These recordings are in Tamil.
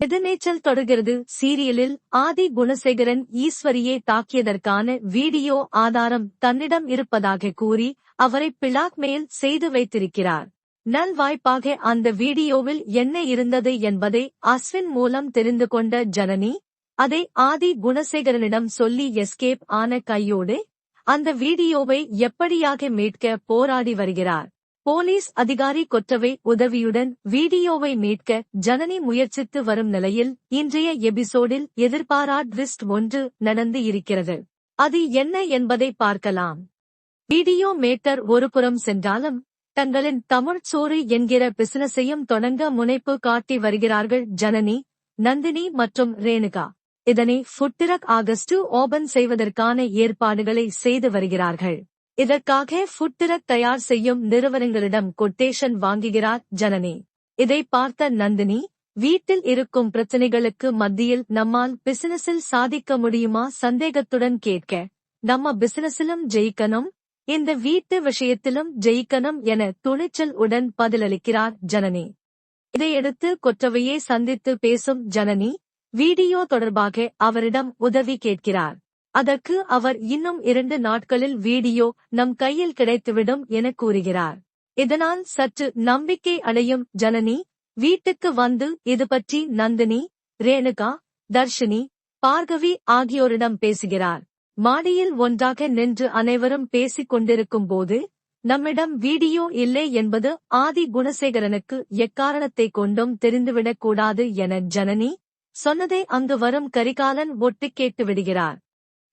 எதிர்நீச்சல் தொடர்கிறது. சீரியலில் ஆதி குணசேகரன் ஈஸ்வரியை தாக்கியதற்கான வீடியோ ஆதாரம் தன்னிடம் இருப்பதாக கூறி அவரை பிளாக்மெயில் செய்து வைத்திருக்கிறார். நல்வாய்ப்பாக அந்த வீடியோவில் என்ன இருந்தது என்பதை அஸ்வின் மூலம் தெரிந்து கொண்ட ஜனனி அதை ஆதி குணசேகரனிடம் சொல்லி எஸ்கேப் ஆன கையோடு அந்த வீடியோவை எப்படியாக மீட்க போராடி வருகிறார். போலீஸ் அதிகாரி கொற்றவை உதவியுடன் வீடியோவை மீட்க ஜனனி முயற்சித்து வரும் நிலையில் இன்றைய எபிசோடில் எதிர்பாரா ட்விஸ்ட் ஒன்று நடந்து இருக்கிறது. அது என்ன என்பதை பார்க்கலாம். வீடியோ மேட்டர் ஒருபுறம் சென்றாலும் தங்களின் தமிழ் சோறு என்கிற பிசினஸையும் தொடங்க முனைப்பு காட்டி வருகிறார்கள் ஜனனி நந்தினி மற்றும் ரேணுகா. இதனை ஃபுட்டிரக் ஆகஸ்டு ஓபன் செய்வதற்கான ஏற்பாடுகளை செய்து வருகிறார்கள். இதற்காக ஃபுட்டிரக் தயார் செய்யும் நிறுவனங்களிடம் கொட்டேஷன் வாங்குகிறார் ஜனனி. இதை பார்த்த நந்தினி வீட்டில் இருக்கும் பிரச்சனைகளுக்கு மத்தியில் நம்மால் பிசினஸில் சாதிக்க முடியுமா சந்தேகத்துடன் கேட்க நம்ம பிசினஸிலும் ஜெயிக்கணும் இந்த வீட்டு விஷயத்திலும் ஜெயிக்கணும் என துணிச்சல் உடன் பதிலளிக்கிறார் ஜனனி. இதையடுத்து கொற்றவையை சந்தித்து பேசும் ஜனனி வீடியோ தொடர்பாக அவரிடம் உதவி கேட்கிறார். அதற்கு அவர் இன்னும் இரண்டு நாட்களில் வீடியோ நம் கையில் கிடைத்துவிடும் என கூறுகிறார். இதனால் சற்று நம்பிக்கை அடையும் ஜனனி வீட்டுக்கு வந்து இது பற்றி நந்தினி ரேணுகா தர்ஷினி பார்கவி ஆகியோரிடம் பேசுகிறார். மாடியில் ஒன்றாக நின்று அனைவரும் பேசிக் கொண்டிருக்கும் போது நம்மிடம் வீடியோ இல்லை என்பது ஆதி குணசேகரனுக்கு எக்காரணத்தை கொண்டும் தெரிந்துவிடக் கூடாது என ஜனனி சொன்னதை அங்கு வரும் கரிகாலன் ஒட்டு கேட்டு விடுகிறார்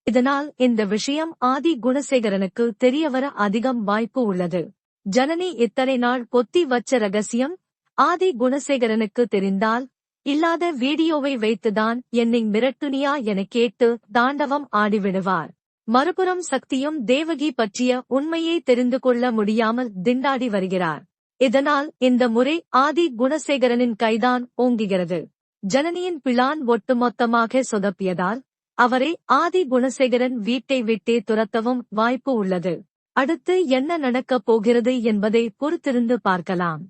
இதனால் இந்த விஷயம் ஆதி குணசேகரனுக்கு தெரியவர அதிகம் வாய்ப்பு உள்ளது. ஜனனி இத்தனை நாள் பொத்தி வச்ச ரகசியம்? ஆதி குணசேகரனுக்கு தெரிந்தால் இல்லாத வீடியோவை வைத்துதான் என்னை மிரட்டுனியா என கேட்டு தாண்டவம் ஆடிவிடுவார். மறுபுறம் சக்தியும் தேவகி பற்றிய உண்மையை தெரிந்து கொள்ள முடியாமல் திண்டாடி வருகிறார். இதனால் இந்த முறை ஆதி குணசேகரனின் கைதான் ஓங்குகிறது. ஜனனியின் பிளான் ஒட்டுமொத்தமாக சொதப்பியதால் அவரை ஆதி குணசேகரன் வீட்டை விட்டே துரத்தவும் வாய்ப்பு உள்ளது. அடுத்து என்ன நடக்கப் போகிறது என்பதை பொறுத்திருந்து பார்க்கலாம்.